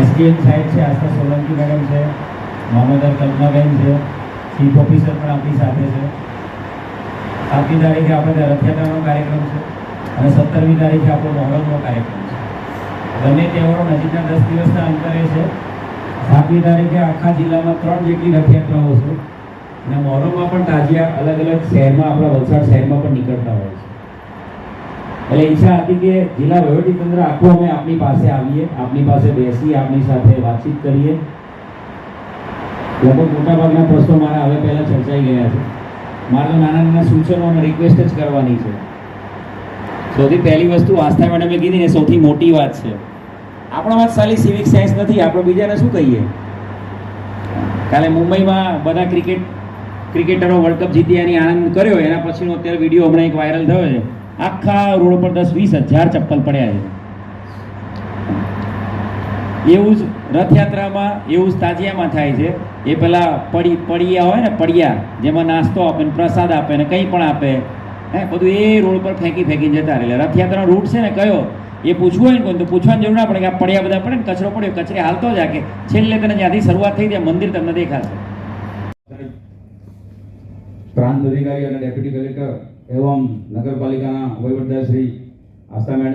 SDM સાહેબ છે, આસ્થા Solanki madam છે મામલદાર કલ્પનાબેન છે, ચીફ ઓફિસર પણ આપણી સાથે છે. સાતમી તારીખે આપણે રથયાત્રાનો કાર્યક્રમ છે અને સત્તરમી તારીખે આપણો મોહરમનો કાર્યક્રમ છે. બંને તહેવારો નજીકના દસ દિવસના અંતરે છે. સાતમી તારીખે આખા જિલ્લામાં ત્રણ જેટલી રથયાત્રાઓ છે. અને મોહરમમાં પણ તાજિયા અલગ અલગ શહેરમાં, આપણા વલસાડ શહેરમાં પણ નીકળતા હોય છે. એટલે ઈચ્છા હતી કે જિલ્લા વહીવટીતંત્ર આખું અમે આપની પાસે આવીએ, આપની પાસે બેસીએ, આપની સાથે વાતચીત કરીએ. લગભગ મોટાભાગના પ્રશ્નો મારા હવે પહેલાં ચર્ચાઈ ગયા છે. મારે નાના નાના સૂચનો અને રિક્વેસ્ટ જ કરવાની છે. સૌથી પહેલી વસ્તુ આસ્થા મેડમે કીધી ને સૌથી મોટી વાત છે. આપણામાં સાલી સિવિક સાયન્સ નથી, આપણે બીજાને શું કહીએ? કાલે મુંબઈમાં બધા ક્રિકેટ ક્રિકેટરો વર્લ્ડ કપ જીત્યાની આનંદ કર્યો, એના પછીનો અત્યારે વીડિયો હમણાં એક વાયરલ થયો છે. આખા રોડ પર દસ વીસ હજાર ચપ્પલ પડ્યા છે. એવું જ રથયાત્રામાં, એવું જ તાજિયામાં થાય છે. એ પેલા પડી, પડિયા હોય ને, પડિયા, જેમાં નાસ્તો આપે ને પ્રસાદ આપે ને કંઈ પણ આપે, હે, બધું એ રોડ પર ફેંકી ફેંકીને જતા રહે એટલે રથયાત્રાનો રૂટ છે ને કયો? એ પૂછવું હોય ને કોઈ તો પૂછવાની જરૂર ના પડે કે આ પડ્યા બધા પડે ને, કચરો પડ્યો, કચરે હાલતો જ કે છેલ્લે તને જ્યાંથી શરૂઆત થઈ ત્યાં મંદિર તમને દેખાશે. પ્રાંત અધિકારી અને ડેપ્યુટી કલેક્ટર એવં નગરપાલિકાના વહીવટદાર શ્રી આસ્થા મેડમ